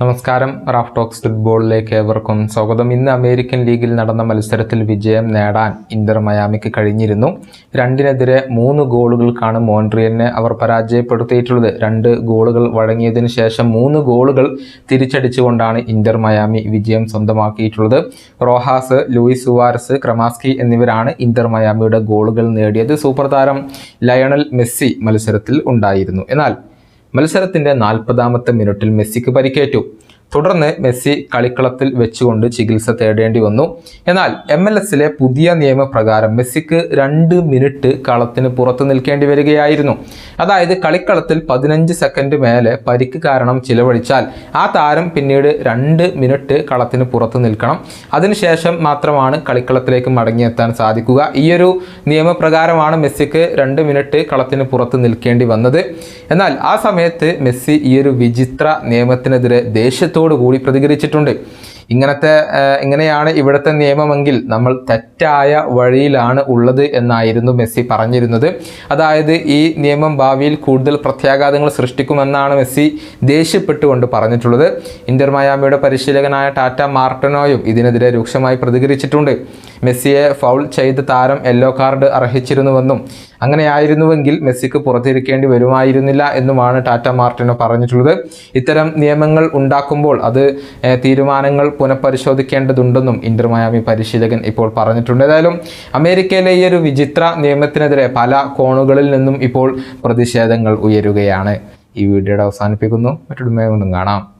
നമസ്കാരം. Raf talks ഫുട്ബോളിലേക്ക് ഏവർക്കും സ്വാഗതം. ഇന്ന് അമേരിക്കൻ ലീഗിൽ നടന്ന മത്സരത്തിൽ വിജയം നേടാൻ ഇന്റർ മയാമിക്ക് കഴിഞ്ഞിരുന്നു. രണ്ടിനെതിരെ മൂന്ന് ഗോളുകൾക്കാണ് മോൺട്രിയലിനെ അവർ പരാജയപ്പെടുത്തിയിട്ടുള്ളത്. രണ്ട് ഗോളുകൾ വഴങ്ങിയതിനു ശേഷം മൂന്ന് ഗോളുകൾ തിരിച്ചടിച്ചുകൊണ്ടാണ് ഇന്റർ മയാമി വിജയം സ്വന്തമാക്കിയിട്ടുള്ളത്. റോഹാസ് ലൂയിസ് സുവാരസ് ക്രമാസ്കി എന്നിവരാണ് ഇന്റർ മയാമിയുടെ ഗോളുകൾ നേടിയത്. സൂപ്പർ താരം ലയണൽ മെസ്സി മത്സരത്തിൽ ഉണ്ടായിരുന്നു. എന്നാൽ മത്സരത്തിന്റെ നാൽപ്പതാമത്തെ മിനിറ്റിൽ മെസ്സിക്ക് പരിക്കേറ്റു. തുടർന്ന് മെസ്സി കളിക്കളത്തിൽ വെച്ചുകൊണ്ട് ചികിത്സ തേടേണ്ടി വന്നു. എന്നാൽ എം എൽ എസിലെ പുതിയ നിയമപ്രകാരം മെസ്സിക്ക് രണ്ട് മിനിറ്റ് കളത്തിന് പുറത്തു നിൽക്കേണ്ടി വരികയായിരുന്നു. അതായത് കളിക്കളത്തിൽ പതിനഞ്ച് സെക്കൻഡ് മേലെ പരിക്ക് കാരണം ചിലവഴിച്ചാൽ ആ താരം പിന്നീട് രണ്ട് മിനിറ്റ് കളത്തിന് പുറത്തു നിൽക്കണം. അതിനുശേഷം മാത്രമാണ് കളിക്കളത്തിലേക്ക് മടങ്ങിയെത്താൻ സാധിക്കുക. ഈയൊരു നിയമപ്രകാരമാണ് മെസ്സിക്ക് രണ്ട് മിനിറ്റ് കളത്തിന് പുറത്ത് നിൽക്കേണ്ടി വന്നത്. എന്നാൽ ആ സമയത്ത് മെസ്സി ഈയൊരു വിചിത്ര നിയമത്തിനെതിരെ ദേഷ്യത്തോടു കൂടി പ്രതികരിച്ചിട്ടുണ്ട്. ഇങ്ങനത്തെ ഇങ്ങനെയാണ് ഇവിടുത്തെ നിയമമെങ്കിൽ നമ്മൾ തെറ്റായ വഴിയിലാണ് ഉള്ളത് എന്നായിരുന്നു മെസ്സി പറഞ്ഞിരുന്നത്. അതായത് ഈ നിയമം ഭാവിയിൽ കൂടുതൽ പ്രത്യാഘാതങ്ങൾ സൃഷ്ടിക്കുമെന്നാണ് മെസ്സി ദേഷ്യപ്പെട്ടുകൊണ്ട് പറഞ്ഞിട്ടുള്ളത്. ഇന്റർ മയാമിയുടെ പരിശീലകനായ ടാറ്റ മാർട്ടനോയും ഇതിനെതിരെ രൂക്ഷമായി പ്രതികരിച്ചിട്ടുണ്ട്. മെസ്സിയെ ഫൗൾ ചെയ്ത് താരം യെല്ലോ കാർഡ് അർഹിച്ചിരുന്നുവെന്നും അങ്ങനെയായിരുന്നുവെങ്കിൽ മെസ്സിക്ക് പുറത്തിരിക്കേണ്ടി വരുമായിരുന്നില്ല എന്നുമാണ് ടാറ്റ മാർട്ടിനോ പറഞ്ഞിട്ടുള്ളത്. ഇത്തരം നിയമങ്ങൾ ഉണ്ടാക്കുമ്പോൾ അത് തീരുമാനങ്ങൾ പുനഃപരിശോധിക്കേണ്ടതുണ്ടെന്നും ഇന്റർ മയാമി പരിശീലകൻ ഇപ്പോൾ പറഞ്ഞിട്ടുണ്ട്. ഏതായാലും അമേരിക്കയിലെ ഈ ഒരു വിചിത്ര നിയമത്തിനെതിരെ പല കോണുകളിൽ നിന്നും ഇപ്പോൾ പ്രതിഷേധങ്ങൾ ഉയരുകയാണ്. ഈ വീഡിയോയുടെ അവസാനിപ്പിക്കുന്നു. മറ്റൊരു കാണാം.